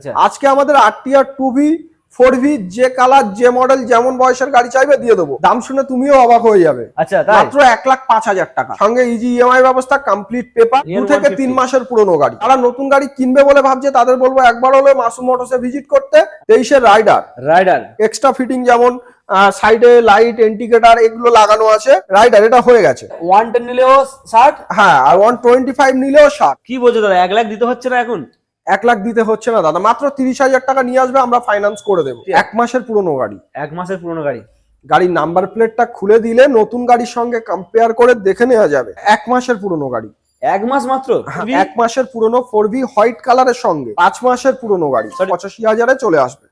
আচ্ছা। আজকে আমাদের RTR two V four V যে কালার যে মডেল যেমন বয়সের গাড়ি চাইবে দিয়ে দেবো। দাম শুনে তুমিও অবাক হয়ে যাবে। আচ্ছা মাত্র এক লাখ পাঁচ হাজার টাকা। সঙ্গে ইজি ইএমআই ব্যবস্থা কমপ্লিট পেপার দু থেকে তিন মাসের পুরনো গাড়ি। তারা নতুন গাড়ি কিনবে বলে ভাবছে তাদের বলব একবার হলে মাসুম মোটরসে ভিজিট করতে। তেইশের রাইডার রাইডার এক্সট্রা ফিটিং যেমন সাইডে লাইট ইন্ডিকেটার এগুলো লাগানো আছে। রাইডার এটা হয়ে গেছে। ওয়ান টেন নিলেও ষাট? হ্যাঁ আর ওয়ান টোয়েন্টি ফাইভ নিলেও ষাট। কি বলছো দাদা এক লাখ দিতে হচ্ছে না এখন? এক লাখ দিতে হচ্ছে না দাদা। মাত্র তিরিশ হাজার টাকা নিয়ে আসবে আমরা ফাইন্যান্স করে দেবো। এক মাসের পুরনো গাড়ি। এক মাসের পুরনো গাড়ি। গাড়ির নাম্বার প্লেটটা খুলে দিলে নতুন গাড়ির সঙ্গে কম্পেয়ার করে দেখে নেওয়া যাবে। এক মাসের পুরনো গাড়ি। এক মাস মাত্র? হ্যাঁ, এক মাসের পুরনো ফোর ভি হোয়াইট কালারের সঙ্গে। পাঁচ মাসের পুরনো গাড়ি। পঁচাশি হাজারে চলে আসবে।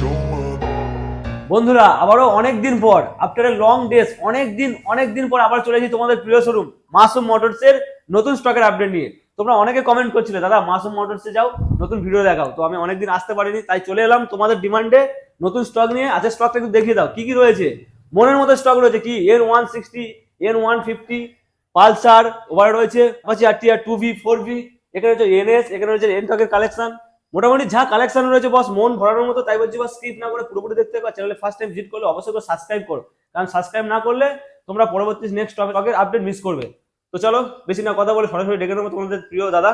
Show বন্ধুরা, আবারও অনেক দিন পর আফটার এ লং ডেজ অনেক দিন অনেক দিন পর আবার চলে এসেছি তোমাদের প্রিয় শোরুম মাসুম মোটরস এর নতুন স্টকের আপডেট নিয়ে। তোমরা অনেকে কমেন্ট করছিলে, দাদা মাসুম মোটরসে যাও, নতুন ভিডিও দেখাও। তো আমি অনেকদিন আসতে পারিনি, তাই চলে এলাম তোমাদের ডিমান্ডে নতুন স্টক নিয়ে। আজকে স্টকটা একটু দেখিয়ে দাও, কি কি রয়েছে? মনের মতো স্টক রয়েছে কি? N one sixty N one fifty Pulsar over রয়েছে পাচ্ছি R TR two V four V এখানে রয়েছে এনএস এখানে রয়েছে এনটকের কালেকশন মোটামুটি যা কালেকশন রয়েছে বস মন ভরানোর মতো তাই বলছি বস স্কিপ না করে পুরোপুরি দেখতে পারো চ্যানেলে ফার্স্ট টাইম ভিজিট করলে অবশ্যই করে সাবস্ক্রাইব করো। কারণ সাবস্ক্রাইব না করলে তোমরা পরবর্তী নেক্সট টপিকের আপডেট মিস করবে। তো চলো বেশি না কথা বলে সরাসরি ডেকে নেব তোমাদের প্রিয় দাদা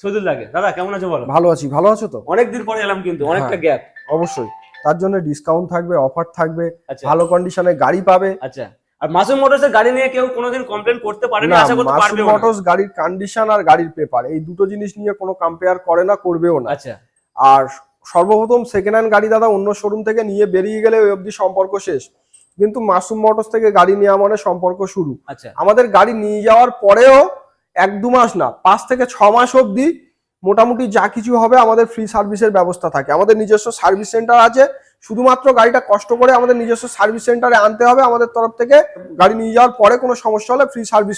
শহীদুল লাগে দাদা কেমন আছো বলো? ভালো আছি ভালো আছো তো? অনেকদিন পরে এলাম কিন্তু অনেকটা হ্যাঁ। গ্যাপ অবশ্যই। তার জন্য ডিসকাউন্ট থাকবে অফার থাকবে আচ্ছা। ভালো কন্ডিশনে গাড়ি পাবে। আচ্ছা। আর মাসুম মোটরসের গাড়ি নিয়ে কেউ কোনোদিন কমপ্লেন করতে পারেনি না আশা করতে মাসুম পারবে মোটরস গাড়ির কন্ডিশন আর গাড়ির পেপার এই দুটো জিনিস নিয়ে কোনো কম্পেয়ার করে না করবেও না। আচ্ছা। আর সর্বপ্রথম সেকেন্ড হ্যান্ড গাড়ি দাদা অন্য শোরুম থেকে নিয়ে বেরিয়ে গেলে ওই অবধি সম্পর্ক শেষ। কিন্তু মাসুম মোটরস থেকে গাড়ি নেওয়া মানে সম্পর্ক শুরু। আচ্ছা। আমাদের গাড়ি নিয়ে যাওয়ার পরেও এক দু মাস না পাঁচ থেকে ছ মাস অবধি মোটামুটি যা কিছু হবে আমাদের ফ্রি সার্ভিসের ব্যবস্থা থাকে। আমাদের নিজস্ব সার্ভিস সেন্টার আছে শুধুমাত্র গাড়িটা কষ্ট করে আমাদের নিজস্ব সার্ভিস সেন্টারে আনতে হবে আমাদের তরফ থেকে গাড়ি নিয়ে যাওয়ার পরে কোনো সমস্যা হলে ফ্রি সার্ভিস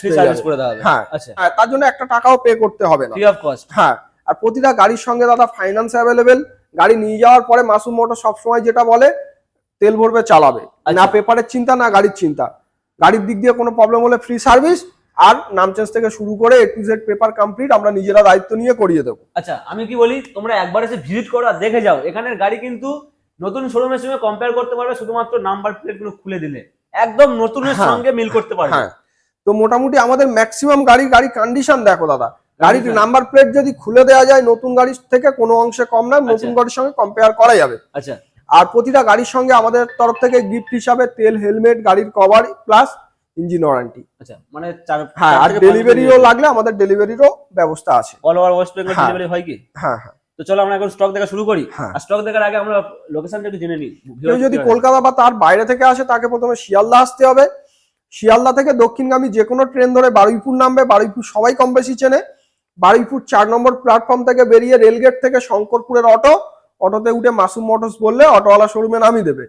হ্যাঁ আচ্ছা। হ্যাঁ তার জন্য একটা টাকাও পে করতে হবে না। হ্যাঁ আর প্রতিটা গাড়ির সঙ্গে দাদা ফাইন্যান্স অ্যাভেলেবেল গাড়ি নিয়ে যাওয়ার পরে মাসুম মোটর সবসময় যেটা বলে তেল ভরবে চালাবে। আচ্ছা। না পেপারের চিন্তা না গাড়ির চিন্তা। গাড়ির দিক দিয়ে কোনো প্রবলেম হলে ফ্রি সার্ভিস আর নাম চেঞ্জ থেকে শুরু করে A to Z paper complete আমরা নিজেরা দায়িত্ব নিয়ে করিয়ে দেবো। আচ্ছা আমি কি বলি তোমরা একবার এসে ভিজিট করো আর দেখে যাও। এখানের গাড়ি কিন্তু নতুন শোরুমের সঙ্গে কম্পেয়ার করতে পারবে শুধুমাত্র নাম্বার প্লেটগুলো খুলে দিলে। একদম নতুনের হ্যাঁ। সঙ্গে মিল করতে পারবে। হ্যাঁ তো মোটামুটি আমাদের ম্যাক্সিমাম গাড়ি গাড়ি কন্ডিশন দেখো দাদা। গাড়ির Condition। নাম্বার প্লেট যদি খুলে দেওয়া যায় নতুন গাড়ির থেকে কোনো অংশে কম না নতুন আচ্ছা। গাড়ির সঙ্গে কম্পেয়ার করা যাবে। আচ্ছা। আর প্রতিটা গাড়ির সঙ্গে আমাদের তরফ থেকে গিফট হিসাবে তেল হেলমেট গাড়ির কভার প্লাস ইঞ্জিন ওয়ারেন্টি আচ্ছা মানে চার হ্যাঁ আর ডেলিভারিও লাগলে আমাদের ডেলিভারিরও ব্যবস্থা আছে। অল ওভার ওয়েস্ট বেঙ্গল হ্যাঁ। ডেলিভারি হয় কি? হ্যাঁ হ্যাঁ। তো চলো আমরা এখন স্টক দেখা শুরু করি। হ্যাঁ। আর স্টক দেখার আগে আমরা লোকেশনটা একটু জেনে নিই। কেউ যদি কলকাতা বা তার বাইরে থেকে আসে তাকে প্রথমে শিয়ালদা আসতে হবে। শিয়ালদা থেকে দক্ষিণগামী যে কোনো ট্রেন ধরে বারুইপুর নামবে। বারুইপুর সবাই কম বেশি চেনে। বারুইপুর চার নম্বর প্ল্যাটফর্ম থেকে বেরিয়ে রেলগেট থেকে শঙ্করপুরের অটো অটোতে উঠে মাসুম মোটরস বললে অটোওয়ালা শোরুমে নামিয়ে দেবে।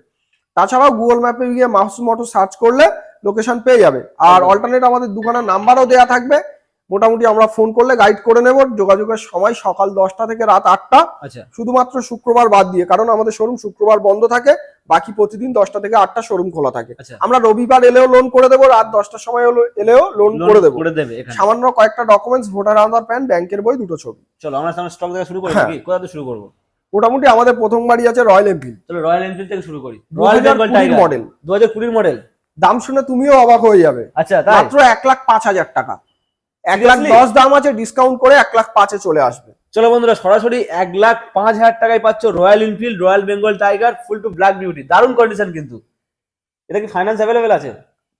তাছাড়াও গুগল ম্যাপে গিয়ে মাসুম মোটরস সার্চ করলে লোকেশন পেয়ে যাবে। আর অল্টারনেট আমাদের দোকানের নাম্বারও দেওয়া থাকবে। মোটামুটি আমরা ফোন করলে গাইড করে নেব যোগাযোগের সময় সকাল দশটা থেকে রাত আটটা। আচ্ছা। শুধুমাত্র শুক্রবার বাদ দিয়ে কারণ আমাদের শোরুম শুক্রবার বন্ধ থাকে বাকি প্রতিদিন দশটা থেকে আটটা শোরুম খোলা থাকে। আচ্ছা। আমরা রবিবার এলেও লোন করে দেবো রাত দশটার সময় এলেও লোন করে দেবো। সামান্য কয়েকটা ডকুমেন্টস ভোটার আধার প্যান ব্যাংকের বই দুটো ছবি। চলো আমরা স্টক দেখা শুরু করি হ্যাঁ। কোথা থেকে শুরু করব? মোটামুটি আমাদের প্রথম বাড়ি আছে রয়্যাল এনফিল্ড চলো রয়্যাল এনফিল্ড থেকে শুরু করি। রয়্যাল বেঙ্গল টাইগার মডেল দু হাজার কুড়ির মডেল দাম শুনে তুমিও অবাক হয়ে যাবে। আচ্ছা মাত্র এক লাখ পাঁচ হাজার টাকা। এক লাখ? দশ দাম আছে ডিসকাউন্ট করে এক লাখ পাঁচে চলে আসবে। চলো বন্ধুরা সরাসরি এক লাখ পাঁচ হাজার টাকায় পাচ্ছ Royal Enfield Royal Bengal tiger full to black beauty দারুণ কন্ডিশন কিন্তু। এটা কি ফাইন্যান্স অ্যাভেলেবেল আছে?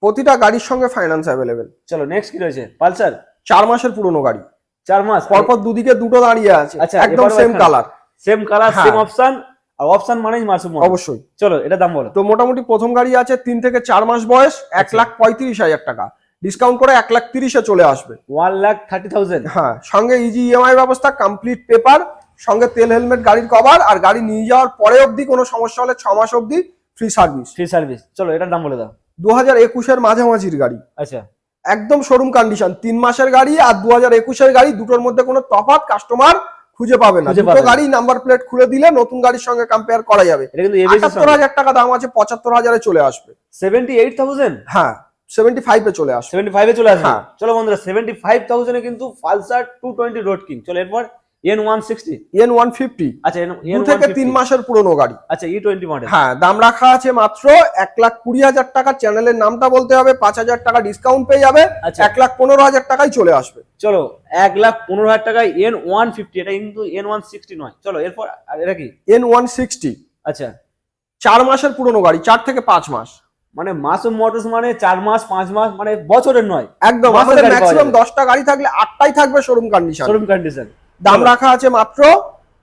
প্রতিটা গাড়ির সঙ্গে ফাইন্যান্স অ্যাভেলেবেল চলো নেক্সট কি রয়েছে? পালসার? চার মাসের পুরনো গাড়ি। চার মাস? পরপর দুদিকে দুটো দাঁড়িয়ে আছে। আচ্ছা, একদম same colour same colour. Same option আর অপশন মানেই মাসুম অবশ্যই। চলো এটা দাম বলো। তো মোটামুটি প্রথম গাড়ি আছে তিন থেকে চার মাস বয়স এক আচ্ছা। লাখ পঁয়ত্রিশ হাজার টাকা। ডিসকাউন্ট করে এক লাখ তিরিশে চলে আসবে। ওয়ান লাখ থার্টি থাউজেন্ড হ্যাঁ সঙ্গে ইজি ইএমআই ব্যবস্থা কমপ্লিট পেপার সঙ্গে তেল হেলমেট গাড়ির কভার আর গাড়ি নিয়ে যাওয়ার পরে অবধি কোনো সমস্যা হলে ছ মাস অবধি ফ্রি সার্ভিস ফ্রি সার্ভিস চলো এটার দাম বলে দাও। দু হাজার একুশের মাঝামাঝির গাড়ি। আচ্ছা। একদম শোরুম কন্ডিশন তিন মাসের গাড়ি আর দু হাজার একুশের গাড়ি দুটোর মধ্যে কোনো তফাৎ কাস্টমার খুঁজে পাবে না। দুটো গাড়ি নাম্বার প্লেট খুলে দিলে নতুন গাড়ির সঙ্গে কম্পেয়ার করা যাবে। এটা কিন্তু এবিসি আটাত্তর হাজার টাকা দাম আছে পঁচাত্তর হাজারে চলে আসবে। সেভেন্টি এইট থাউজেন্ড হ্যাঁ। সেভেন্টি ফাইভে চলে আসবে। সেভেন্টি ফাইভে চলে আসবে। হ্যাঁ। চলো বন্ধুরা সেভেন্টি ফাইভ থাউজেন্ডে কিন্তু Pulsar two twenty road king চলো এরপর N one sixty N one fifty আচ্ছা দু থেকে তিন মাসের পুরনো গাড়ি। আচ্ছা ই টোয়েন্টি মডেল হ্যাঁ দাম রাখা আছে মাত্র এক লাখ কুড়ি হাজার টাকা। চ্যানেলের নামটা বলতে হবে পাঁচ হাজার টাকা ডিসকাউন্ট পেয়ে যাবে। আচ্ছা। এক লাখ পনেরো হাজার টাকায় চলে আসবে। চলো এক লাখ পনেরো হাজার টাকায় এন ওয়ান ফিফটি এটা কিন্তু এন ওয়ান সিক্সটি নয়। চলো এরপর এটা কি? এন ওয়ান সিক্সটি আচ্ছা। চার মাসের পুরনো গাড়ি চার থেকে পাঁচ মাস। মানে মাসুম মোটরস মানে চার মাস পাঁচ মাস মানে বছরের নয়। একদম আমাদের ম্যাক্সিমাম দশটা গাড়ি থাকলে আটটাই থাকবে শোরুম কন্ডিশন শোরুম কন্ডিশন দাম রাখা আছে মাত্র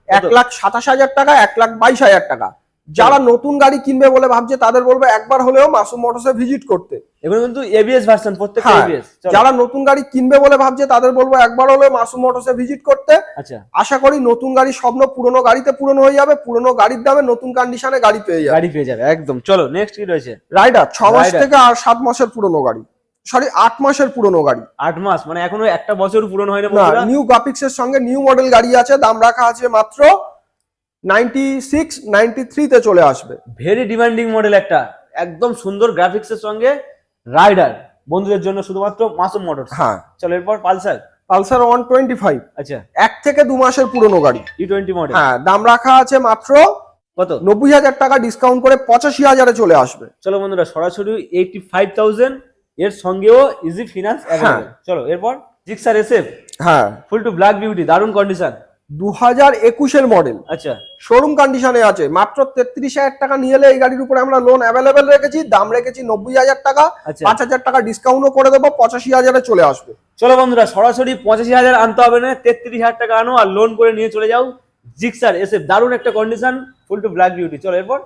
এক লাখ সাতাশ হাজার টাকা এক লাখ বাইশ হাজার টাকা। যারা নতুন গাড়ি কিনবে বলে ভাবছে তাদের বলব একবার হলেও মাসুম মোটরসে ভিজিট করতে। এগুলো কিন্তু এবিএস ভার্সন প্রত্যেকটা এবিএস যারা নতুন গাড়ি কিনবে বলে ভাবছে তাদের বলব একবার হলেও মাসুম মোটরসে ভিজিট করতে। আচ্ছা। আশা করি নতুন গাড়ি স্বপ্ন পুরনো গাড়িতে পূরণ হয়ে যাবে পুরনো গাড়ির দামে নতুন কন্ডিশনে গাড়ি পেয়ে যাবে। গাড়ি পেয়ে যাবে একদম। চলো নেক্সট কি রয়েছে? রাইডার ছ মাস থেকে আর সাত মাসের পুরনো গাড়ি। সরি আট মাসের পুরনো গাড়ি। আট মাস মানে এখনও একটা বছর পূরণ হয়নি না বন্ধুরা। নিউ গ্রাফিক্স এর সঙ্গে নিউ মডেল গাড়ি আছে দাম রাখা আছে মাত্র নাইনটি সিক্স নাইনটি থ্রিতে চলে আসবে। ভেরি ডিমান্ডিং মডেল একটা একদম সুন্দর গ্রাফিক্স এর সঙ্গে রাইডার বন্ধুদের জন্য শুধুমাত্র মাসুম মোটরস হ্যাঁ। চলো এরপর Pulsar. Pulsar one twenty five আচ্ছা। এক থেকে দু মাসের পুরনো গাড়ি। ই টোয়েন্টি মডেল হ্যাঁ দাম রাখা আছে মাত্র কত? নব্বই হাজার টাকা ডিসকাউন্ট করে পঁচাশি হাজারে চলে আসবে। চলো বন্ধুরা সরাসরি এইটি ফাইভ থাউজেন্ড এর সঙ্গেও ইজি ফিনান্স হ্যাঁ। চলো এরপর জিক্সার এসএফ হ্যাঁ। ফুল টু ব্ল্যাক বিউটি দারুণ কন্ডিশন দু হাজার একুশের মডেল আচ্ছা। শোরুম কন্ডিশনে আছে। মাত্র তেত্রিশ হাজার টাকা নিয়ে এই গাড়ির উপরে আমরা লোন অ্যাভেলেবেল রেখেছি দাম রেখেছি নব্বই হাজার টাকা। আচ্ছা। পাঁচ হাজার টাকা ডিসকাউন্টও করে দেবো পঁচাশি হাজারে চলে আসবে। চলো বন্ধুরা সরাসরি পঁচাশি হাজার আনতে হবে না তেত্রিশ হাজার টাকা আনো আর লোন করে নিয়ে চলে যাও। জিক্সার এসএফ দারুণ একটা condition full to black beauty চলো এরপর।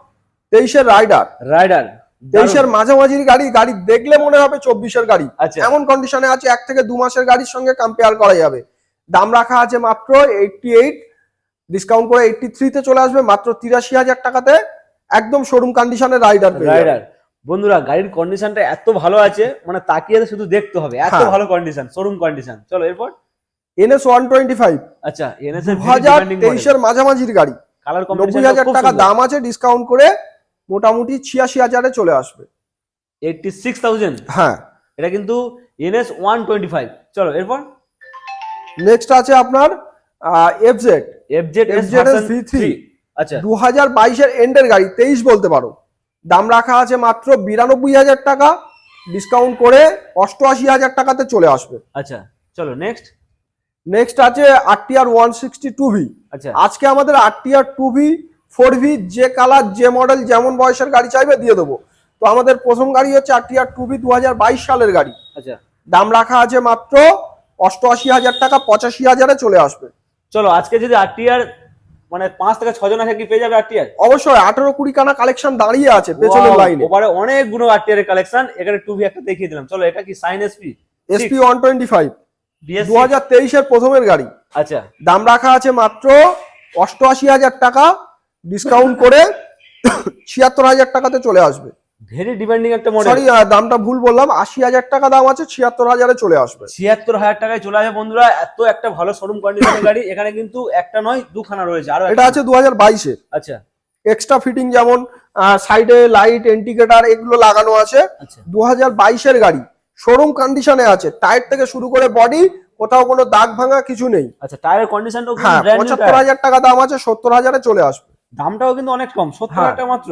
তেইশের রাইডার রাইডার তেইশের মাঝামাঝির গাড়ি গাড়ি দেখলে মনে হবে চব্বিশের গাড়ি। আচ্ছা। এমন কন্ডিশনে আছে এক থেকে দু মাসের গাড়ির সঙ্গে কম্পেয়ার করা যাবে। দাম রাখা আছে মাত্র এইটটি এইট ডিসকাউন্ট করে এইটটি থ্রিতে চলে আসবে মাত্র তিরাশি হাজার টাকাতে একদম শোরুম কন্ডিশনে রাইডার রাইডার বন্ধুরা গাড়ির কন্ডিশনটা এত ভালো আছে মানে তাকিয়ে শুধু দেখতে হবে এত হ্যাঁ। ভালো কন্ডিশন শোরুম কন্ডিশন চলো এরপর? এনএস ওয়ান টোয়েন্টি ফাইভ আচ্ছা এনএস দু হাজার তেইশের মাঝামাঝির গাড়ি। কালার নব্বই হাজার টাকা দাম আছে ডিসকাউন্ট করে মোটামুটি ছিয়াশি হাজারে চলে আসবে। এইটটি সিক্স থাউজেন্ড হ্যাঁ। এটা কিন্তু এনএস ওয়ান টোয়েন্টি ফাইভ চলো এরপর? নেক্সট আছে আপনার FZ FZ S FZ V3 আচ্ছা। দু হাজার বাইশের এন্ডের গাড়ি তেইশ বলতে পারো। দাম রাখা আছে মাত্র বিরানব্বই হাজার টাকা। ডিসকাউন্ট করে অষ্টআশি হাজার টাকাতে চলে আসবে। আচ্ছা চলো নেক্সট নেক্সট আছে RTR one sixty two V. আচ্ছা। আজকে আমাদের RTR two V four V যে কালার যে মডেল যেমন বয়সের গাড়ি চাইবে দিয়ে দেবো। তো আমাদের প্রথম গাড়ি হচ্ছে আরটিআর টু ভি দু হাজার বাইশ সালের গাড়ি। আচ্ছা। দাম রাখা আছে মাত্র অষ্টআশি হাজার টাকা পঁচাশি হাজারে চলে আসবে। চলো আজকে যদি আরটিআর মানে পাঁচ থেকে ছজন আছে কি পেয়ে যাবে আরটিআর অবশ্যই আঠারো কুড়ি কানা কালেকশন দাঁড়িয়ে আছে পেছনের লাইনে ওপারে অনেকগুলো আরটিআর এর কালেকশন এখানে টু ভি একটা দেখিয়ে দিলাম। চলো এটা কি Shine SP SP one twenty five দু হাজার তেইশের প্রথমের গাড়ি। আচ্ছা। দাম রাখা আছে মাত্র অষ্টআশি হাজার টাকা ডিসকাউন্ট করে ছিয়াত্তর হাজার টাকাতে চলে আসবে। ভেরি ডিমান্ডিং একটা মডেল সরি দামটা ভুল বললাম। আশি হাজার টাকা দাম আছে ছিয়াত্তর হাজারে চলে আসবে। ছিয়াত্তর হাজার টাকায় চলে আসবে বন্ধুরা এত একটা ভালো শোরুম কন্ডিশনের গাড়ি এখানে কিন্তু একটা নয় দুখানা রয়েছে আরও এটা আছে দু হাজার বাইশের আচ্ছা। এক্সট্রা ফিটিং যেমন সাইডে লাইট ইন্ডিকেটার এগুলো লাগানো আছে। আচ্ছা। দু হাজার বাইশের গাড়ি। শোরুম কন্ডিশনে আছে। টায়ার থেকে শুরু করে বডি কোথাও কোনো দাগ ভাঙা কিছু নেই। আচ্ছা টায়ারের কন্ডিশনটাও হ্যাঁ পঁচাত্তর হাজার টাকা দাম আছে সত্তর হাজারে চলে আসবে। দামটাও কিন্তু অনেক কম সত্তর হ্যাঁ। হাজার টাকা মাত্র।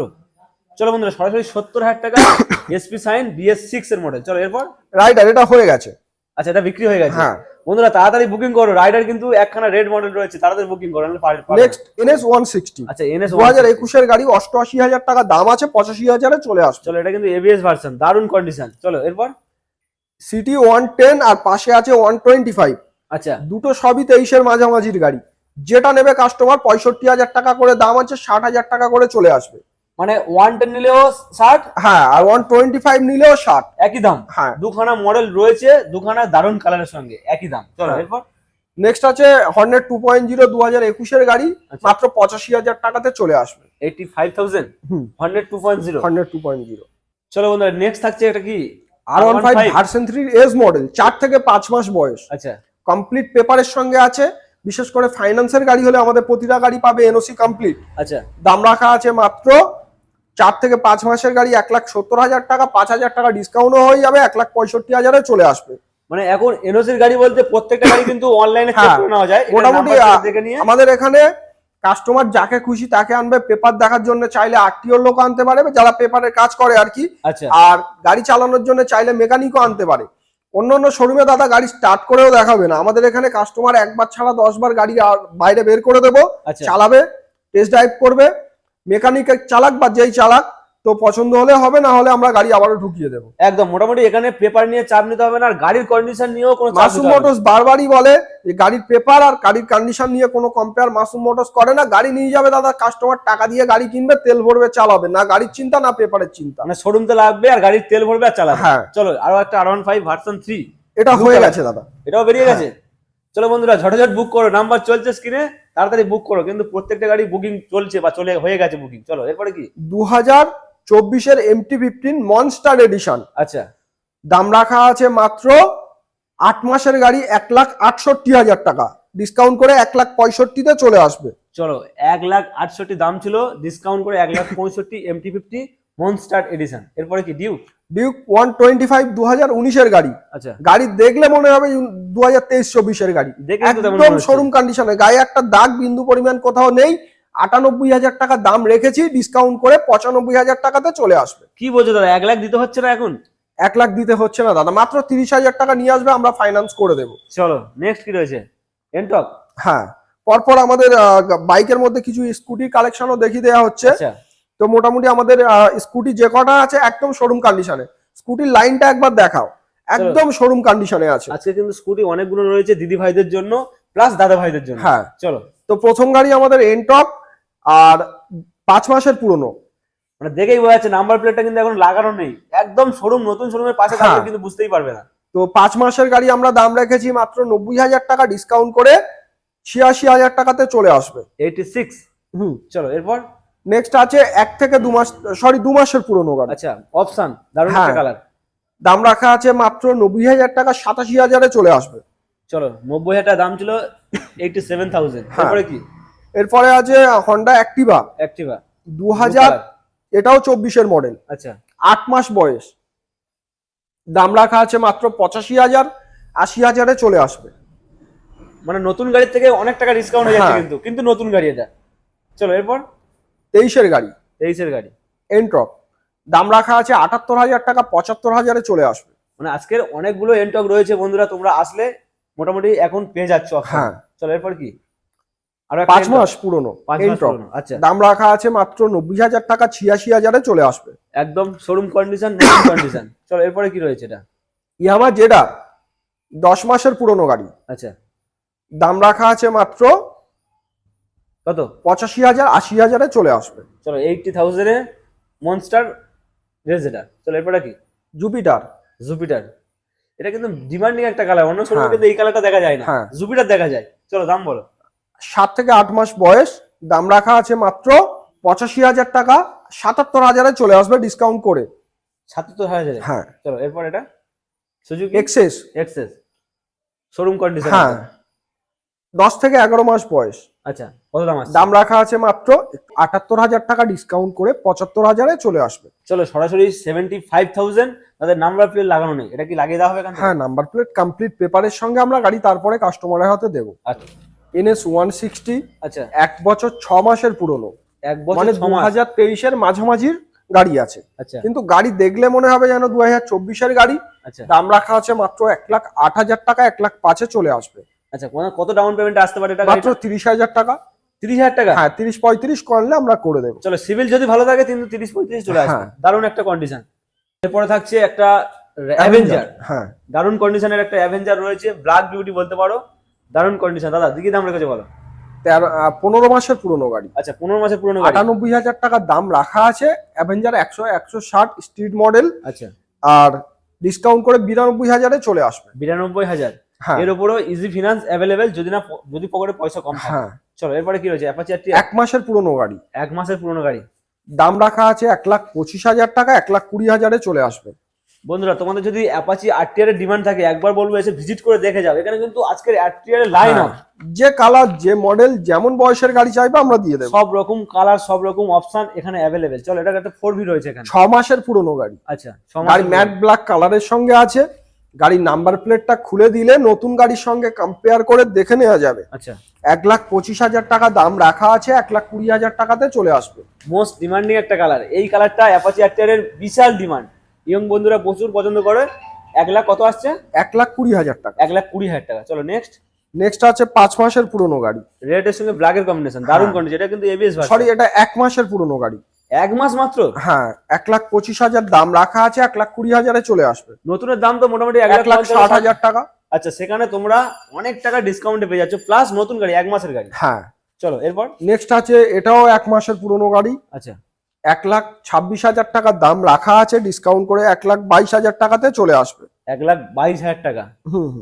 চলো বন্ধুরা সরাসরি সত্তর হাজার টাকা এসপি সাইন বিএস সিক্স এর মডেল চলো এরপর? রাইডার এটা হয়ে গেছে। আচ্ছা এটা বিক্রি হয়ে গেছে। হ্যাঁ। বন্ধুরা তাড়াতাড়ি বুকিং করো। রাইডার কিন্তু একখানা রেড মডেল রয়েছে তাড়াতাড়ি বুকিং করো নেক্সট এনএস ওয়ান সিক্সটি আচ্ছা এনএস দু হাজার একুশের গাড়ি অষ্টআশি হাজার টাকা দাম আছে পঁচাশি হাজারে চলে আসবে। চলো এটা কিন্তু এবিএস ভার্সন দারুণ কন্ডিশন চলো এরপর? সিটি ওয়ান টেন আর পাশে আছে ওয়ান টোয়েন্টি ফাইভ আচ্ছা। দুটো সবই তেইশের মাঝামাঝির গাড়ি। যেটা নেবে কাস্টমার পঁয়ষট্টি হাজার টাকা করে দাম আছে ষাট হাজার টাকা করে চলে আসবে। মানে ওয়ান টেন নিলেও ষাট হ্যাঁ আর ওয়ান টোয়েন্টি ফাইভ নিলেও ষাট। একই দাম। হ্যাঁ। দুখানা মডেল রয়েছে দুখানা দারুণ কালারের সঙ্গে একই দাম। চলো হ্যাঁ। এরপর? নেক্সট আছে হর্নেট টু পয়েন্ট জিরো দু হাজার একুশের গাড়ি আচ্ছা। মাত্র পঁচাশি হাজার টাকাতে চলে আসবে। Eighty five thousand hundred two point zero Hornet two point zero চলো বন্ধুরা নেক্সট থাকছে এটা কি? R one five version three S model চার থেকে পাঁচ মাস বয়স। আচ্ছা। কমপ্লিট পেপারের সঙ্গে আছে বিশেষ করে ফাইন্যান্সের গাড়ি হলে আমাদের প্রতিটা গাড়ি পাবে এনওসি কমপ্লিট আচ্ছা। দাম রাখা আছে মাত্র চার থেকে পাঁচ মাসের গাড়ি এক লাখ সত্তর হাজার টাকা পাঁচ হাজার টাকা ডিসকাউন্টও হয়ে যাবে এক লাখ পঁয়ষট্টি হাজারে চলে আসবে। মানে এখন এনওসির গাড়ি বলতে প্রত্যেকটা গাড়ি কিন্তু অনলাইনে নেওয়া যায় মোটামুটি আমাদের এখানে কাস্টমার যাকে খুশি তাকে আনবে পেপার দেখার জন্য চাইলে আরটিওর লোক আনতে পারে যারা পেপারের কাজ করে আর কি। আচ্ছা। আর গাড়ি চালানোর জন্য চাইলে মেকানিকও আনতে পারে। অন্য অন্য শোরুমে দাদা গাড়ি স্টার্ট করেও দেখাবে না। আমাদের এখানে কাস্টমার একবার ছাড়া দশ বার গাড়ি বাইরে বের করে দেবো আচ্ছা। চালাবে টেস্ট ড্রাইভ করবে মেকানিক চালাক বা যেই চালাক তো পছন্দ হলে হবে না হলে আমরা গাড়ি আবারও ঢুকিয়ে দেবো। একদম মোটামুটি এখানে পেপার নিয়ে চাপ নিতে হবে না আর গাড়ির কন্ডিশন নিয়েও কোনো মাসুম মোটরস বারবারই বলে যে গাড়ির পেপার আর গাড়ির কন্ডিশন নিয়ে কোনো কম্পেয়ার মাসুম মোটরস করে না গাড়ি নিয়ে যাবে দাদা কাস্টমার টাকা দিয়ে গাড়ি কিনবে তেল ভরবে চালাবে না গাড়ির চিন্তা না পেপারের চিন্তা। মানে শোরুম তো লাগবে আর গাড়ির তেল ভরবে আর চালাবে। হ্যাঁ। চলো আরও একটা R one five version three এটা হয়ে গেছে দাদা। এটাও বেরিয়ে হ্যাঁ। গেছে। চলো বন্ধুরা ঝটঝট বুক করো নাম্বার চলছে স্ক্রিনে তাড়াতাড়ি বুক করো কিন্তু প্রত্যেকটা গাড়ি বুকিং চলছে বা চলে হয়ে গেছে বুকিং চলো এরপরে কি? দু হাজার চব্বিশের এমটি ফিফটিন মনস্টার এডিশন আচ্ছা। দাম রাখা আছে মাত্র আট মাসের গাড়ি এক লাখ আটষট্টি হাজার টাকা। ডিসকাউন্ট করে এক লাখ পঁয়ষট্টিতে চলে আসবে। চলো এক লাখ আটষট্টি দাম ছিল ডিসকাউন্ট করে এক লাখ পঁয়ষট্টি এমটি ফিফটি মনস্টার এডিশন এরপরে কি ডিউ ডিউক ওয়ান টোয়েন্টি ফাইভ দু হাজার উনিশের গাড়ি। আচ্ছা। গাড়ি দেখলে মনে হবে দু হাজার তেইশ চব্বিশের গাড়ি। একদম শোরুম কন্ডিশনে গায়ে একটা দাগ বিন্দু পরিমাণ কোথাও নেই। আটানব্বই হাজার টাকা দাম রেখেছি ডিসকাউন্ট করে পঁচানব্বই হাজার টাকাতে চলে আসবে। কি বলছো দাদা এক লাখ দিতে হচ্ছে না এখন? এক লাখ দিতে হচ্ছে না দাদা মাত্র তিরিশ হাজার টাকা নিয়ে আসবে আমরা ফাইন্যান্স করে দেবো। চলো নেক্সট কি রয়েছে? এনটক হ্যাঁ পরপর আমাদের বাইকের মধ্যে কিছু স্কুটি কালেকশনও দেখিয়ে দেওয়া হচ্ছে। আচ্ছা। তো মোটামুটি আমাদের স্কুটি যে কটা আছে একদম শোরুম কন্ডিশনে স্কুটির লাইনটা একবার দেখাও। একদম শোরুম কন্ডিশনে আছে। আজকে কিন্তু স্কুটি অনেকগুলো রয়েছে দিদি ভাইদের জন্য প্লাস দাদা ভাইদের জন্য। হ্যাঁ। চলো। তো প্রথম গাড়ি আমাদের এনটক আর পাঁচ মাসের পুরনো। মানে দেখেই বোঝা যাচ্ছে নাম্বার প্লেটটা কিন্তু এখন লাগানো নেই। একদম শোরুম নতুন শোরুমের পাশে থাকলে হ্যাঁ। কিন্তু বুঝতেই পারবে না। তো পাঁচ মাসের গাড়ি আমরা দাম রেখেছি মাত্র নব্বই হাজার টাকা ডিসকাউন্ট করে ছিয়াশি হাজার টাকাতে চলে আসবে। এইটি সিক্স হুম। চলো এরপর? নেক্সট আছে এক থেকে দু মাস সরি দু মাসের পুরনো গাড়ি। আচ্ছা অপশন দারুণ হ্যাঁ। একটা কালার দাম রাখা আছে মাত্র নব্বই হাজার টাকা সাতাশি হাজারে চলে আসবে। চলো নব্বই হাজার দাম ছিল এইটি সেভেন থাউজেন্ড হ্যাঁ। কি? এরপরে আছে হন্ডা অ্যাক্টিভা অ্যাক্টিভা দু হাজার এটাও চব্বিশের মডেল আচ্ছা। আট মাস বয়স। দাম রাখা আছে মাত্র পঁচাশি হাজার আশি হাজারে চলে আসবে। মানে নতুন গাড়ির থেকে অনেক টাকা ডিসকাউন্ট হয়ে যাচ্ছে হ্যাঁ। কিন্তু কিন্তু নতুন গাড়ি এটা। চলো এরপর? তেইশের গাড়ি। তেইশের গাড়ি। এনট্রক দাম রাখা আছে আটাত্তর হাজার টাকা পঁচাত্তর হাজারে চলে আসবে। মানে আজকের অনেকগুলো এনটক রয়েছে বন্ধুরা তোমরা আসলে মোটামুটি এখন পেয়ে যাচ্ছ। হ্যাঁ। চলো এরপর কি? আরও পাঁচ মাস পুরনো। এনট্রক আচ্ছা। দাম রাখা আছে মাত্র নব্বই হাজার টাকা ছিয়াশি হাজারে চলে আসবে। একদম শোরুম কন্ডিশন কন্ডিশন চলো এরপরে কি রয়েছে এটা? ইয়ামা জেডা দশ মাসের পুরনো গাড়ি। আচ্ছা। দাম রাখা আছে মাত্র কত? পঁচাশি হাজার আশি হাজারে চলে আসবে। চলো এইটটি থাউজেন্ডে মনস্টার রেজেটার চলো এরপরে কি? জুপিটার জুপিটার এটা কিন্তু ডিমান্ডিং একটা কালার অন্য শোরুমে হ্যাঁ। কিন্তু এই কালারটা দেখা যায় না। হ্যাঁ। জুপিটার দেখা যায়। চলো দাম বলো। সাত থেকে আট মাস বয়স দাম রাখা আছে মাত্র পঁচাশি হাজার টাকা সাতাত্তর হাজারে চলে আসবে ডিসকাউন্ট করে। সাতাত্তর হাজার? হ্যাঁ। চলো এরপর এটা? Suzuki Access Access showroom condition হ্যাঁ। দশ থেকে এগারো মাস বয়স। আচ্ছা কত দাম আছে দাম রাখা আছে মাত্র আটাত্তর হাজার টাকা ডিসকাউন্ট করে পঁচাত্তর হাজারে চলে আসবে। চলো সরাসরি সেভেন্টি ফাইভ থাউজেন্ড তাদের নাম্বার প্লেট লাগানো নেই। এটা কি লাগিয়ে দেওয়া হবে হ্যাঁ নাম্বার প্লেট কমপ্লিট পেপারের সঙ্গে আমরা গাড়ি তারপরে কাস্টমারের হাতে দেবো। আচ্ছা। এনএস ওয়ান সিক্সটি আচ্ছা। এক বছর ছ মাসের পুরনো। এক বছর মানে দু হাজার তেইশের মাঝামাঝির গাড়ি আছে। আচ্ছা। কিন্তু গাড়ি দেখলে মনে হবে যেন দু হাজার চব্বিশের গাড়ি। আচ্ছা। দাম রাখা আছে মাত্র এক লাখ আট হাজার টাকা এক লাখ পাঁচে চলে আসবে। আচ্ছা কোন- কত ডাউন পেমেন্ট আসতে পারে এটা মাত্র তিরিশ হাজার টাকা। তিরিশ হাজার টাকা? হ্যাঁ তিরিশ পঁয়ত্রিশ করলে আমরা করে দেবো। চলো সিভিল যদি ভালো থাকে কিন্তু তিরিশ পঁয়ত্রিশ চলে আসবে। হ্যাঁ। দারুণ একটা কন্ডিশন এরপরে থাকছে একটা অ্যাভেঞ্জার হ্যাঁ। দারুণ কন্ডিশনের একটা অ্যাভেঞ্জার রয়েছে ব্ল্যাক বিউটি বলতে পারো। দারুণ কন্ডিশন দাদা দিকে দাম রেখেছে বলো। তেরো পনেরো মাসের পুরনো গাড়ি। আচ্ছা পনেরো মাসের পুরনো গাড়ি। আটানব্বই হাজার টাকা দাম রাখা আছে অ্যাভেঞ্জার একশো একশো ষাট স্ট্রিট মডেল আচ্ছা। আর ডিসকাউন্ট করে বিরানব্বই হাজারে চলে আসবে। বিরানব্বই হাজার। এর উপরও ইজি ফিনান্স অ্যাভেলেবেল যদি না যদি পকেটে পয়সা কম থাকে। হ্যাঁ। চলো এরপরে কি রয়েছে? অ্যাপাচি আর এক মাসের পুরনো গাড়ি। এক মাসের পুরনো গাড়ি। দাম রাখা আছে এক লাখ পঁচিশ হাজার টাকা এক লাখ কুড়ি হাজারে চলে আসবে। বন্ধুরা তোমাদের যদি অ্যাপাচি আরটিআর এর ডিমান্ড থাকে একবার বলব এসে ভিজিট করে দেখে যাও এখানে কিন্তু আজকের আরটিআর এর লাইন আপ যে কালার যে মডেল যেমন বয়সের গাড়ি চাইবে আমরা দিয়ে দেবো। সব রকম কালার সব রকম অপশন এখানে অ্যাভেলেবেল চলো এটা একটা ফোর ভি রয়েছে এখানে। ছ মাসের পুরনো গাড়ি। আচ্ছা গাড়ি ম্যাট ব্ল্যাক কালারের সঙ্গে আছে। গাড়ির নাম্বার প্লেটটা খুলে দিলে নতুন গাড়ির সঙ্গে কম্পেয়ার করে দেখে নেওয়া যাবে। আচ্ছা। এক লাখ পঁচিশ হাজার টাকা দাম রাখা আছে এক লাখ কুড়ি হাজার টাকাতে চলে আসবে। মোস্ট ডিমান্ডিং একটা কালার এই কালারটা অ্যাপাচি এর বিশাল ডিমান্ড ইয়ং বন্ধুরা প্রচুর পছন্দ করে। এক লাখ কত আসছে? এক লাখ কুড়ি হাজার টাকা। এক লাখ কুড়ি হাজার টাকা। চলো নেক্সট নেক্সট আছে পাঁচ মাসের পুরনো গাড়ি। রেডের সঙ্গে ব্ল্যাকের কম্বিনেশন দারুণ হ্যাঁ। কন্ডিশন এটা কিন্তু এবিএস সরি এটা এক মাসের পুরনো গাড়ি। এক মাস মাত্র? হ্যাঁ এক লাখ পঁচিশ হাজার দাম রাখা আছে এক লাখ কুড়ি হাজারে চলে আসবে। নতুনের দাম তো মোটামুটি এক লাখ ষাট হাজার। টাকা। আচ্ছা সেখানে তোমরা অনেক টাকা ডিসকাউন্টে পেয়ে যাচ্ছ প্লাস নতুন গাড়ি এক মাসের গাড়ি। হ্যাঁ। চলো এরপর? নেক্সট আছে এটাও এক মাসের পুরনো গাড়ি। আচ্ছা। এক লাখ ছাব্বিশ হাজার টাকার দাম রাখা আছে ডিসকাউন্ট করে এক লাখ বাইশ হাজার টাকাতে চলে আসবে। এক লাখ বাইশ হাজার টাকা।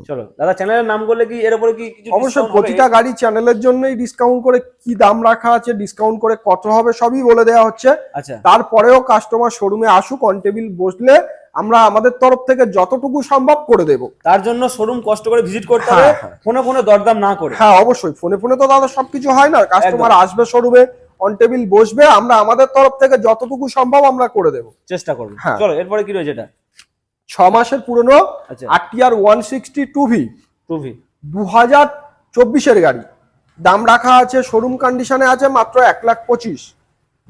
চলো দাদা চ্যানেলের নাম করলে কি এর উপরে কি অবশ্যই প্রতিটা গাড়ি চ্যানেলের জন্যই ডিসকাউন্ট করে কি দাম রাখা আছে ডিসকাউন্ট করে কত হবে সবই বলে দেওয়া হচ্ছে। আচ্ছা। তারপরেও কাস্টমার শোরুমে আসুক অন টেবিল বসলে আমরা আমাদের তরফ থেকে যতটুকু সম্ভব করে দেব। তার জন্য শোরুম কষ্ট করে ভিজিট করতে হবে হ্যাঁ, হ্যাঁ। ফোনে ফোনে দরদাম না করে। হ্যাঁ অবশ্যই। ফোনে ফোনে তো দাদা সবকিছু হয় না। কাস্টমার আসবে শোরুমে অন টেবিল বসবে আমরা আমাদের তরফ থেকে যতটুকু সম্ভব আমরা করে দেব। চেষ্টা করবে। হ্যাঁ। চলো এরপরে কি রয়েছে এটা? ছ মাসের পুরনো আচ্ছা। RTR one sixty two V two V. দু হাজার চব্বিশের গাড়ি। দাম রাখা আছে শোরুম কন্ডিশনে আছে মাত্র এক লাখ পঁচিশ।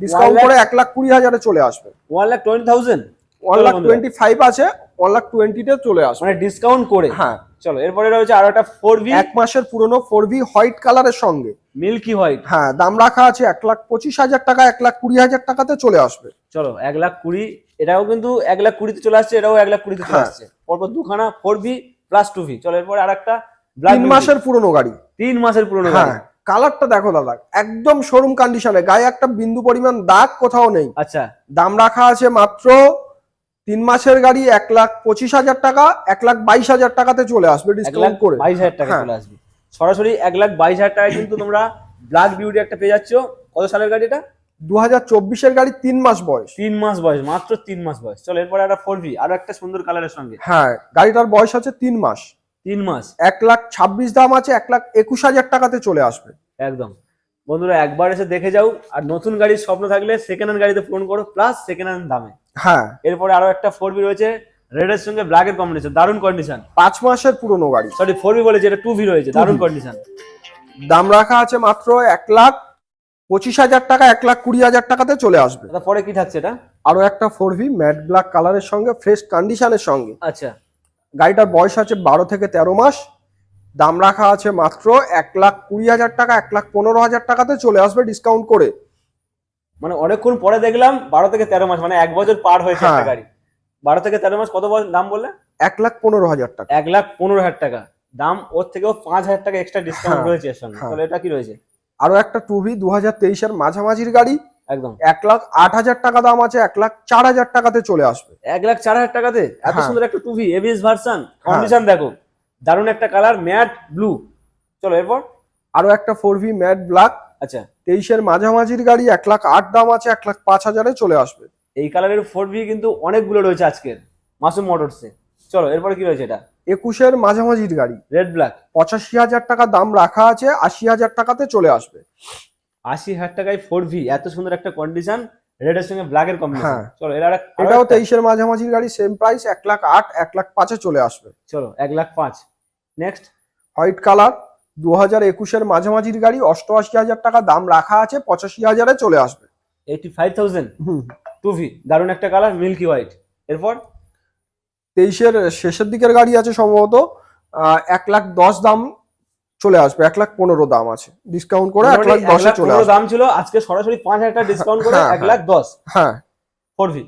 ডিসকাউন্ট করে এক লাখ কুড়ি হাজারে চলে আসবে। One lakh twenty thousand one lakh twenty five আছে ওয়ান লাখ টোয়েন্টিতে চলে আসবে। মানে ডিসকাউন্ট করে। হ্যাঁ। চলো এরপরে রয়েছে আরও একটা ফোর ভি এক মাসের পুরনো ফোর ভি হোয়াইট কালারের সঙ্গে। মিল্কি হোয়াইট হ্যাঁ দাম রাখা আছে এক লাখ পঁচিশ হাজার টাকা এক লাখ কুড়ি হাজার টাকাতে চলে আসবে। চলো এক লাখ কুড়ি এটাও কিন্তু এক লাখ কুড়িতে চলে আসছে এটাও এক লাখ কুড়িতে চলে হ্যাঁ। আসছে। পরপর দুখানা four V plus two V চলো এরপরে আর একটা তিন মাসের পুরনো গাড়ি। তিন মাসের পুরনো হ্যাঁ গাড়ি। কালারটা দেখো দাদা একদম শোরুম কন্ডিশনে গায়ে একটা বিন্দু পরিমাণ দাগ কোথাও নেই। আচ্ছা। দাম রাখা আছে মাত্র তিন মাসের গাড়ি এক লাখ পঁচিশ হাজার টাকা এক লাখ বাইশ হাজার টাকাতে চলে আসবে ডিসকাউন্ট করে। বাইশ হাজার টাকা হ্যাঁ। চলে আসবে। সরাসরি এক লাখ বাইশ হাজার টাকায় কিন্তু তোমরা ব্ল্যাক বিউটি একটা পেয়ে যাচ্ছ। কত সালের গাড়ি এটা? দু হাজার চব্বিশের গাড়ি তিন মাস বয়স। তিন মাস বয়স মাত্র তিন মাস বয়স। চলো এরপরে একটা ফোর ভি আরও একটা সুন্দর কালারের সঙ্গে। হ্যাঁ গাড়িটার বয়স আছে তিন মাস। তিন মাস। এক লাখ ছাব্বিশ দাম আছে এক লাখ একুশ হাজার টাকাতে চলে আসবে। একদম। বন্ধুরা একবার এসে দেখে যাও আর নতুন গাড়ির স্বপ্ন থাকলে সেকেন্ড হ্যান্ড গাড়িতে ফোন করো প্লাস সেকেন্ড হ্যান্ড দামে। হ্যাঁ। এরপরে আরও একটা ফোর বি রয়েছে রেডের সঙ্গে ব্ল্যাকের কম্বিনেশন দারুণ কন্ডিশন পাঁচ মাসের পুরনো গাড়ি। সরি ফোর বি বলেছে এটা টু ভি রয়েছে দারুণ কন্ডিশন দাম রাখা আছে মাত্র এক লাখ পঁচিশ হাজার টাকা এক লাখ কুড়ি হাজার টাকাতে চলে আসবে। পরে কি থাকছে এটা? আরও একটা ফোর ভি ম্যাট ব্ল্যাক কালারের সঙ্গে ফ্রেশ কন্ডিশনের সঙ্গে। আচ্ছা। গাড়িটার বয়স আছে বারো থেকে তেরো মাস। দাম রাখা আছে মাত্র এক লাখ কুড়ি হাজার টাকা এক লাখ পনেরো হাজার টাকাতে চলে আসবে ডিসকাউন্ট করে। মানে অনেকক্ষণ পরে দেখলাম বারো থেকে তেরো মাস মানে এক বছর পার হয়েছে হ্যাঁ। গাড়ি। বারো থেকে তেরো মাস কত বছর দাম বললে? এক লাখ পনেরো হাজার টাকা। এক লাখ পনেরো হাজার টাকা। দাম ওর থেকেও পাঁচ হাজার টাকা এক্সট্রা ডিসকাউন্ট হ্যাঁ, রয়েছে এর সঙ্গে। হ্যাঁ। তাহলে এটা কি রয়েছে? আরও একটা টু ভি দু হাজার তেইশের মাঝামাঝির গাড়ি। একদম। এক লাখ আট হাজার টাকা দাম আছে এক লাখ চার হাজার টাকাতে চলে আসবে। এক লাখ চার হাজার টাকাতে? এত হ্যাঁ। সুন্দর একটা টুভি এবিএস ভার্সন কন্ডিশন দেখো দারুণ একটা কালার ম্যাট ব্লু চলো এরপর? আরও একটা ফোর ভি ম্যাট ব্ল্যাক আচ্ছা। তেইশের মাঝামাঝির গাড়ি এক লাখ আট দাম আছে এক লাখ পাঁচ হাজারে চলে আসবে। এই কালারের ফোর ভি কিন্তু অনেকগুলো রয়েছে আজকের মাসুম মোটরসে চলো এরপরে কি রয়েছে এটা? একুশের মাঝামাঝির গাড়ি। রেড ব্ল্যাক পঁচাশি হাজার টাকা দাম রাখা আছে আশি হাজার টাকাতে চলে আসবে। আশি হাজার টাকায় ফোর ভি এত সুন্দর একটা কন্ডিশন রেডের সঙ্গে ব্ল্যাকের কম্বিনেশন। চলো এর একটা এটাও তেইশের মাঝামাঝির গাড়ি সেম প্রাইস এক লাখ আট এক লাখ পাঁচে চলে আসবে। চলো এক লাখ পাঁচ। নেক্সট হোয়াইট কালার দু হাজার একুশের মাঝামাঝির গাড়ি অষ্টআশি হাজার টাকা দাম রাখা আছে পঁচাশি হাজারে চলে আসবে। এইটি ফাইভ থাউজেন্ড হুম। টু ভি দারুণ একটা কালার মিল্কি হোয়াইট এরপর? তেইশের শেষের দিকের গাড়ি আছে সম্ভবত এক লাখ দশ দাম চলে আসবে এক লাখ পনেরো দাম আছে। ডিসকাউন্ট করে এক লাখ দশে চলে আসবে। দাম ছিল আজকে সরাসরি পাঁচ হাজার টাকা ডিসকাউন্ট করে হ্যাঁ, এক লাখ দশ। হ্যাঁ। Four V.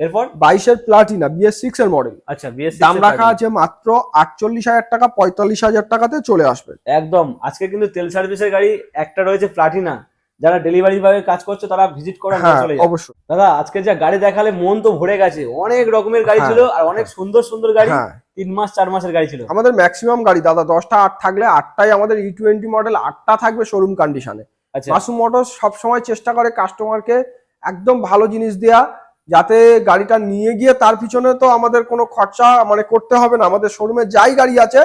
এরপর? বাইশের প্লাটিনা বিএস সিক্স এর মডেল আচ্ছা বিএস দাম রাখা আছে মাত্র আটচল্লিশ হাজার টাকা পঁয়তাল্লিশ হাজার টাকাতে চলে আসবে। একদম আজকে কিন্তু তেল সার্ভিসের গাড়ি একটা রয়েছে প্লাটিনা। যারা ডেলিভারি ভাবে কাজ করছে তারা ভিজিট করে হ্যাঁ চলে যায় অবশ্যই। দাদা আজকে যা গাড়ি দেখালে মন তো ভরে গেছে। অনেক রকমের গাড়ি হ্যাঁ। ছিল আর অনেক সুন্দর সুন্দর গাড়ি। হ্যাঁ। তিন মাস চার মাসের গাড়ি ছিল। আমাদের ম্যাক্সিমাম গাড়ি দাদা দশটা আট থাকলে আটটাই আমাদের ই টোয়েন্টি মডেল আটটা থাকবে শোরুম কন্ডিশনে মাসুম মোটরস সবসময় চেষ্টা করে কাস্টমারকে একদম ভালো জিনিস দেয়া যাতে গাড়িটা নিয়ে গিয়ে তার পিছনে তো আমাদের কোনো খরচা মানে করতে হবে না। আমাদের শোরুমে যাই গাড়ি আছে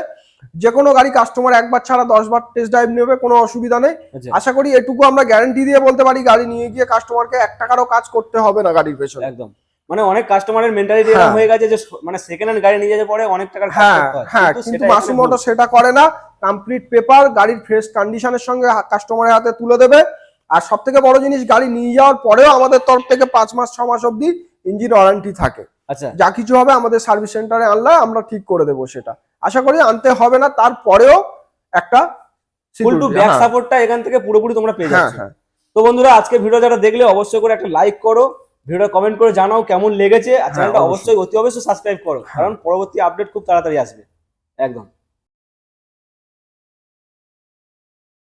যে কোনো গাড়ি কাস্টমার একবার ছাড়া দশ বার টেস্ট ড্রাইভ নেবে কোনো অসুবিধা নেই। আচ্ছা। আশা করি এটুকু আমরা গ্যারান্টি দিয়ে বলতে পারি গাড়ি নিয়ে গিয়ে কাস্টমারকে এক টাকারও কাজ করতে হবে না গাড়ির পেছনে। একদম। মানে অনেক কাস্টমারের মেন্টালিটি। এরকম হয়ে। গেছে যে মানে সেকেন্ড হ্যান্ড গাড়ি নিয়ে যেতে পরে অনেক টাকার হ্যাঁ হ্যাঁ। কিন্তু সেটা মোটর সেটা করে না। কমপ্লিট পেপার গাড়ির ফ্রেশ কন্ডিশনের সঙ্গে কাস্টমারের হাতে তুলে দেবে। আর সব থেকে বড় জিনিস গাড়ি নিয়ে যাওয়ার পরেও আমাদের তরফ থেকে পাঁচ মাস ছ মাস অব্দি ইঞ্জিন ওয়ারেন্টি থাকে। আচ্ছা। যা কিছু হবে আমাদের সার্ভিস সেন্টারে আনলে আমরা ঠিক করে দেবো সেটা। আশা করি আনতে হবে না তারপরেও একটা ফুল টু ব্যাক হ্যাঁ, সাপোর্টটা এখান থেকে পুরোপুরি তোমরা পেয়ে হ্যাঁ যাচ্ছ। হ্যাঁ। তো বন্ধুরা আজকে ভিডিও যারা দেখলে অবশ্যই করে একটা লাইক করো ভিডিও কমেন্ট করে জানাও কেমন লেগেছে আর হ্যাঁ, চ্যানেলটা অবশ্যই। অবশ্যই অতি অবশ্যই সাবস্ক্রাইব করো কারণ পরবর্তী আপডেট খুব তাড়াতাড়ি আসবে। একদম।